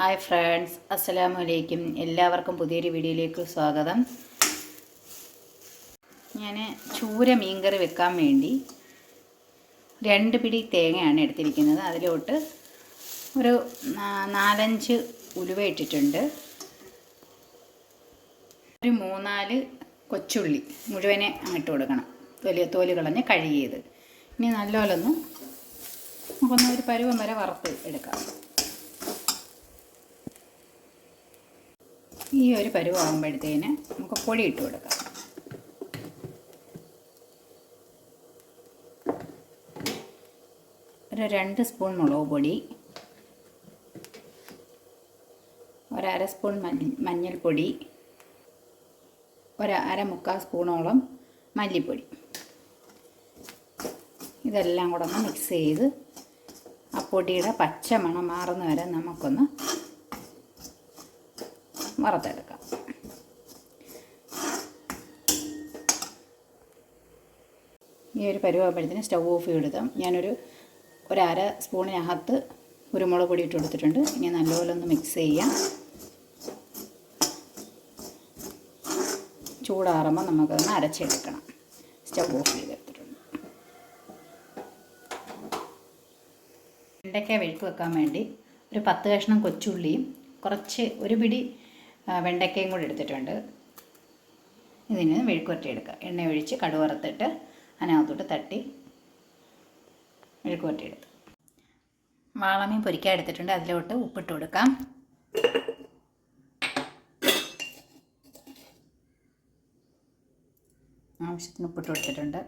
Hi friends അസ്സലാമു അലൈക്കും എല്ലാവർക്കും പുതിയൊരു വീഡിയോയിലേക്ക് സ്വാഗതം. ഞാൻ ചൂര മീൻകറി വെക്കാൻ വേണ്ടി രണ്ട് പിടി തേങ്ങയാണ് എടുത്തിരിക്കുന്നത്. അതിലോട്ട് ഒരു നാലഞ്ച് ഉലുവ ഇട്ടിട്ടുണ്ട്. ഒരു മൂന്നാൽ കൊച്ചുള്ളി മുഴുവനെ അങ്ങിട്ട് കൊടുക്കണം. തൊലി തോൽ കളഞ്ഞ് കഴുകിയത്. ഇനി നല്ലപോലെ നമുക്കൊന്നും നമുക്കൊന്ന് ഒരു പരുവം വരെ വറുത്ത് എടുക്കാം. ഈ ഒരു പരുവാകുമ്പോഴത്തേന് നമുക്ക് പൊടി ഇട്ട് കൊടുക്കാം. ഒരു രണ്ട് സ്പൂൺ മുളക് പൊടി ഒരര സ്പൂൺ മഞ്ഞ മഞ്ഞൾപ്പൊടി ഒരു അര മുക്കാൽ സ്പൂണോളം മല്ലിപ്പൊടി. ഇതെല്ലാം കൂടെ ഒന്ന് മിക്സ് ചെയ്ത് ആ പൊടിയുടെ പച്ച മണം മാറുന്ന വരെ നമുക്കൊന്ന് വറുത്തെടുക്കാം ഈ ഒരു പരുവാകുമ്പോഴത്തേന് സ്റ്റൗ ഓഫ് ചെയ്തെടുക്കാം. ഞാനൊരു ഒരര സ്പൂണിനകത്ത് കുരുമുളക് പൊടി ഇട്ട് കൊടുത്തിട്ടുണ്ട്. ഇനി നല്ലപോലെ ഒന്ന് മിക്സ് ചെയ്യാം. ചൂടാറുമ്പോൾ നമുക്കതൊന്ന് അരച്ചെടുക്കണം. സ്റ്റൗ ഓഫ് ചെയ്തെടുത്തിട്ടുണ്ട്. വെണ്ടയ്ക്ക വെഴുക്ക് വെക്കാൻ വേണ്ടി ഒരു പത്ത് കഷ്ണം കൊച്ചുള്ളിയും കുറച്ച് ഒരു പിടി വെണ്ടയ്ക്കയും കൂടി എടുത്തിട്ടുണ്ട്. ഇതിന് മെഴുക്കുവരട്ടി എടുക്കുക എണ്ണ ഒഴിച്ച് കടുവറുത്തിട്ട് അതിനകത്തോട്ട് തട്ടി മെഴുക്കുവരട്ടി എടുത്തു വാളമീൻ പൊരിക്കാൻ എടുത്തിട്ടുണ്ട്. അതിലോട്ട് ഉപ്പിട്ട് കൊടുക്കാം. ആവശ്യത്തിന് ഉപ്പിട്ട് കൊടുത്തിട്ടുണ്ട്.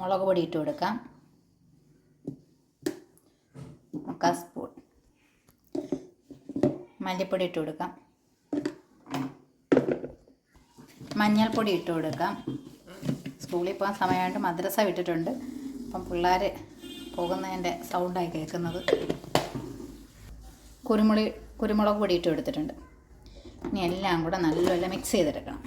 മുളക് പൊടി ഇട്ട് കൊടുക്കാം മുക്കാൽ സ്പൂൺ മല്ലിപ്പൊടി ഇട്ട് കൊടുക്കാം. മഞ്ഞൾപ്പൊടി ഇട്ട് കൊടുക്കാം. സ്കൂളിൽ പോകാൻ സമയമായിട്ട് മദ്രസ വിട്ടിട്ടുണ്ട്. അപ്പം പിള്ളേർ പോകുന്നതിന്റെ സൗണ്ടായി കേൾക്കുന്നത്. കുരുമുളി കുരുമുളക് പൊടി ഇട്ട് കൊടുത്തിട്ടുണ്ട്. ഇനി എല്ലാം കൂടെ നല്ലപോലെ മിക്സ് ചെയ്തെടുക്കണം.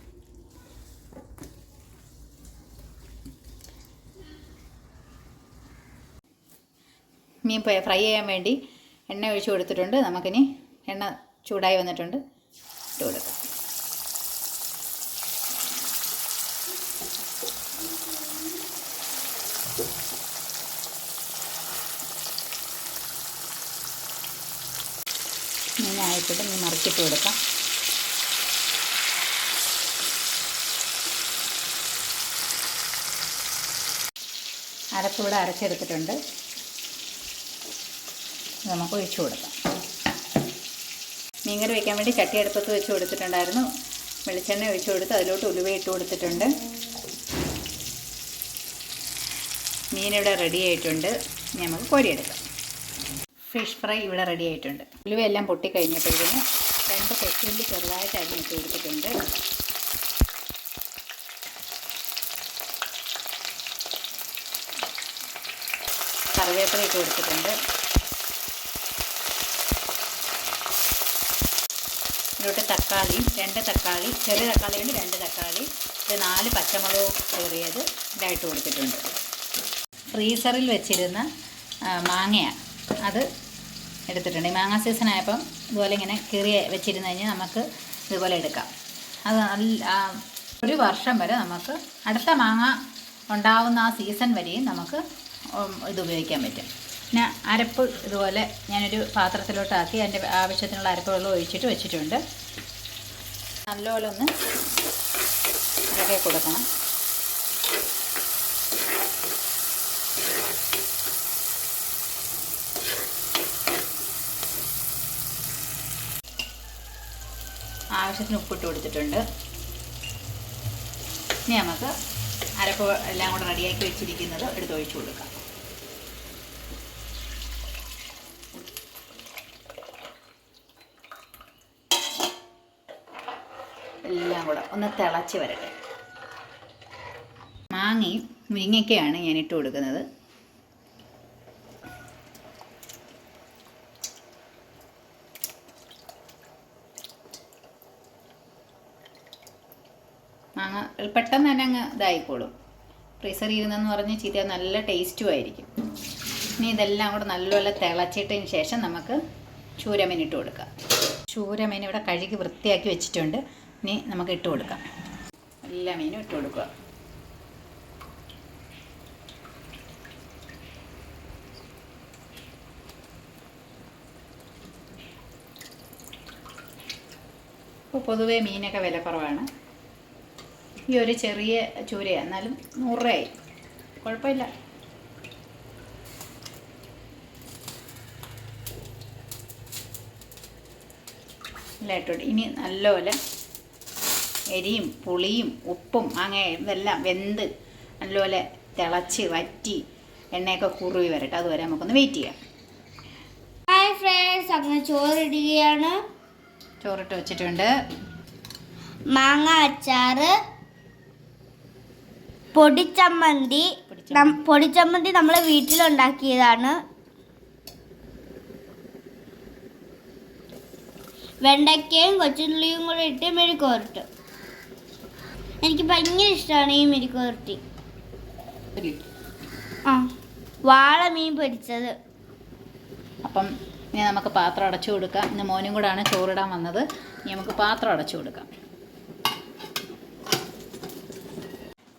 മീൻ ഫ്രൈ ചെയ്യാൻ വേണ്ടി എണ്ണ ഒഴിച്ച് കൊടുത്തിട്ടുണ്ട്. നമുക്കിനി എണ്ണ ചൂടായി വന്നിട്ടുണ്ട്. ഇട്ട് കൊടുക്കാം മീനായിട്ടിട്ട് ഇനി മറിച്ചിട്ട് കൊടുക്കാം അരപ്പിവിടെ അരച്ചെടുത്തിട്ടുണ്ട് നമുക്ക് ഒഴിച്ചു കൊടുക്കാം മീൻകറി വയ്ക്കാൻ വേണ്ടി ചട്ടി അടുപ്പത്ത് വെച്ച് കൊടുത്തിട്ടുണ്ടായിരുന്നു. വെളിച്ചെണ്ണ ഒഴിച്ചു കൊടുത്ത് അതിലോട്ട് ഉലുവ ഇട്ട് കൊടുത്തിട്ടുണ്ട്. മീനിവിടെ റെഡി ആയിട്ടുണ്ട്. ഇനി നമുക്ക് കോരിയെടുക്കാം. ഫിഷ് ഫ്രൈ ഇവിടെ റെഡി ആയിട്ടുണ്ട്. ഉലുവയെല്ലാം പൊട്ടിക്കഴിഞ്ഞപ്പോഴത്തേന് രണ്ട് കൊച്ചുള്ളി ചെറുതായിട്ട് അരിഞ്ഞിട്ട് കൊടുത്തിട്ടുണ്ട്. കറിവേപ്പില ഇട്ട് കൊടുത്തിട്ടുണ്ട്. ഇതിലോട്ട് തക്കാളി രണ്ട് തക്കാളി ചെറിയ തക്കാളി ഉണ്ട് രണ്ട് തക്കാളി. ഇത് നാല് പച്ചമുളക് കയറിയത് ഇതായിട്ട് കൊടുത്തിട്ടുണ്ട്. ഫ്രീസറിൽ വെച്ചിരുന്ന മാങ്ങയാണ് അത് എടുത്തിട്ടുണ്ട്. ഈ മാങ്ങ സീസൺ ആയപ്പം ഇതുപോലെ ഇങ്ങനെ കീറി വെച്ചിരുന്ന് കഴിഞ്ഞാൽ നമുക്ക് ഇതുപോലെ എടുക്കാം. അത് ഒരു വർഷം വരെ നമുക്ക് അടുത്ത മാങ്ങ ഉണ്ടാവുന്ന ആ സീസൺ വരെയും നമുക്ക് ഇത് ഉപയോഗിക്കാൻ പറ്റും. പിന്നെ അരപ്പ് ഇതുപോലെ ഞാനൊരു പാത്രത്തിലോട്ടാക്കി അതിന്റെ ആവശ്യത്തിനുള്ള അരപ്പ് വെള്ളം ഒഴിച്ചിട്ട് വെച്ചിട്ടുണ്ട്. നല്ലപോലെ ഒന്ന് ഇളക്കി കൊടുക്കണം. ആവശ്യത്തിന് ഉപ്പിട്ട് കൊടുത്തിട്ടുണ്ട്. ഇനി നമുക്ക് അരപ്പ് എല്ലാം കൂടെ റെഡിയാക്കി വെച്ചിരിക്കുന്നത് എടുത്ത് ഒഴിച്ചു കൊടുക്കാം. എല്ലാം കൂടെ ഒന്ന് തിളച്ച് വരട്ടെ. മാങ്ങയും മുരിങ്ങയ്ക്കയാണ് ഞാൻ ഇട്ട് കൊടുക്കുന്നത്. മാങ്ങ പെട്ടെന്ന് തന്നെ അങ്ങ് ഇതായിക്കോളും. ഫ്രീസറിൽ ഇരുന്നെന്ന് പറഞ്ഞ് ചീത്ത നല്ല ടേസ്റ്റും ആയിരിക്കും. ഇനി ഇതെല്ലാം കൂടെ നല്ലപോലെ തിളച്ചിട്ടതിന് ശേഷം നമുക്ക് ചൂരമീൻ ഇട്ട് കൊടുക്കാം. ചൂരമീൻ ഇവിടെ കഴുകി വൃത്തിയാക്കി വെച്ചിട്ടുണ്ട്. ഇനി നമുക്ക് ഇട്ട് കൊടുക്കാം. എല്ലാ മീനും ഇട്ട് കൊടുക്കുക. ഇപ്പോൾ പൊതുവേ മീനൊക്കെ വില കുറവാണ്. ഈ ഒരു ചെറിയ ചൂരയാണ് എന്നാലും നൂറ് രൂപയായി കുഴപ്പമില്ല ഇല്ല ഇട്ടോട്ടെ ഇനി നല്ലപോലെ എരിയും പുളിയും ഉപ്പും അങ്ങനെ ഇതെല്ലാം വെന്ത് നല്ലപോലെ തിളച്ച് വറ്റി എണ്ണയൊക്കെ കുറുവി വരട്ടെ. അതുവരെ നമുക്കൊന്ന് വെയിറ്റ് ചെയ്യാം. ഹായ് ഫ്രണ്ട്സ് അങ്ങനെ ചോറിടുകയാണ് ചോറിട്ട് വെച്ചിട്ടുണ്ട്. മാങ്ങ അച്ചാറ് പൊടിച്ചമ്മന്തി. പൊടിച്ചമ്മന്തി. നമ്മൾ വീട്ടിലുണ്ടാക്കിയതാണ്. വെണ്ടയ്ക്കയും കൊച്ചുള്ളിയും കൂടെ ഇട്ട് മെഴുക്കുവരട്ട് എനിക്ക് ഭയങ്കര ഇഷ്ടമാണ് ഈ മെഴുക്കുവരട്ടി ആ വാള മീൻ പൊരിച്ചത്. അപ്പം ഇനി നമുക്ക് പാത്രം അടച്ചു കൊടുക്കാം. ഇന്ന് മോനും കൂടാണ് ചോറിടാൻ വന്നത്. ഇനി നമുക്ക് പാത്രം അടച്ചു കൊടുക്കാം.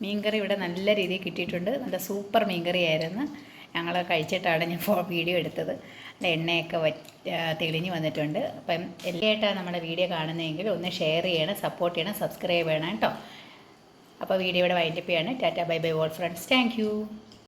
മീൻകറി ഇവിടെ നല്ല രീതിയിൽ കിട്ടിയിട്ടുണ്ട്. നല്ല സൂപ്പർ മീൻകറി ആയിരുന്നു ഞങ്ങൾ കഴിച്ചിട്ടാണ് ഞാൻ ഫോ വീഡിയോ എടുത്തത്. എണ്ണയൊക്കെ തെളിഞ്ഞ് വന്നിട്ടുണ്ട്. അപ്പം എല്ലായിട്ടാണ് നമ്മുടെ വീഡിയോ കാണുന്നതെങ്കിൽ ഒന്ന് ഷെയർ ചെയ്യണം സപ്പോർട്ട് ചെയ്യണം സബ്സ്ക്രൈബ് ചെയ്യണം കേട്ടോ. അപ്പോൾ വീഡിയോയുടെ വൈൻഡപ്പ് ചെയ്യാണ്. Tata bye bye all friends. Thank